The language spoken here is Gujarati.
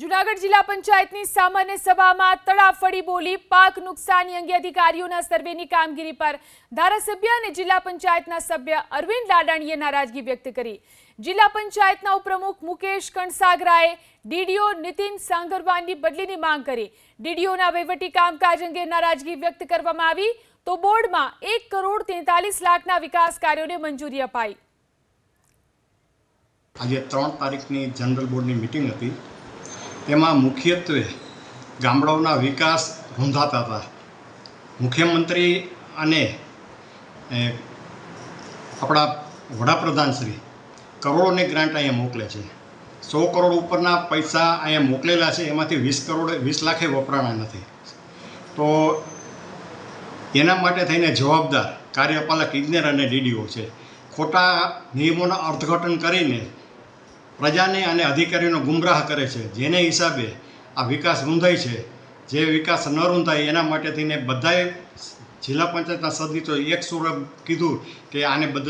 જુનાગઢ જિલ્લા પંચાયતની સામાન્ય સભામાં તડાફડી બોલી પાક નુકસાની અંગે અધિકારીઓના સર્વેની કામગીરી પર ધારાસભ્ય અને જિલ્લા પંચાયતના સભ્ય અરવિંદ લાડાણીએ નારાજગી વ્યક્ત કરી. જિલ્લા પંચાયતના ઉપપ્રમુખ મુકેશ કણસાગરાએ ડીડીઓ નીતિન સાંગરવાની બદલીની માંગ કરી. ડીડીઓના વહીવટી કામકાજ અંગે નારાજગી વ્યક્ત કરવામાં આવી તો બોર્ડમાં એક કરોડ તેતાલીસ લાખના વિકાસ કાર્યોને મંજૂરી અપાઈ. આજે ત્રણ તારીખની જનરલ બોર્ડની મિટિંગ હતી. તેમાં મુખ્યત્વે ગામડાઓના વિકાસ રૂંધાતા હતા. મુખ્યમંત્રી અને આપણા વડાપ્રધાન શ્રી કરોડોની ગ્રાન્ટ અહીંયા મોકલે છે. સો કરોડ ઉપરના પૈસા અહીંયા મોકલેલા છે, એમાંથી વીસ કરોડ, વીસ લાખે વપરાણા નથી. તો એના માટે થઈને જવાબદાર કાર્યપાલક ઇજનેર અને ડીડીઓ છે. ખોટા નિયમોના અર્થઘટન કરીને પ્રજાને અને અધિકારીઓને ગુમરાહ કરે છે. જેને હિસાબે આ વિકાસ રૂંધાય છે. જે વિકાસ ન રૂંધાય એના માટે થઈને બધાએ જિલ્લા પંચાયતના સદસ્યો એક સુર કીધું કે આને બદલ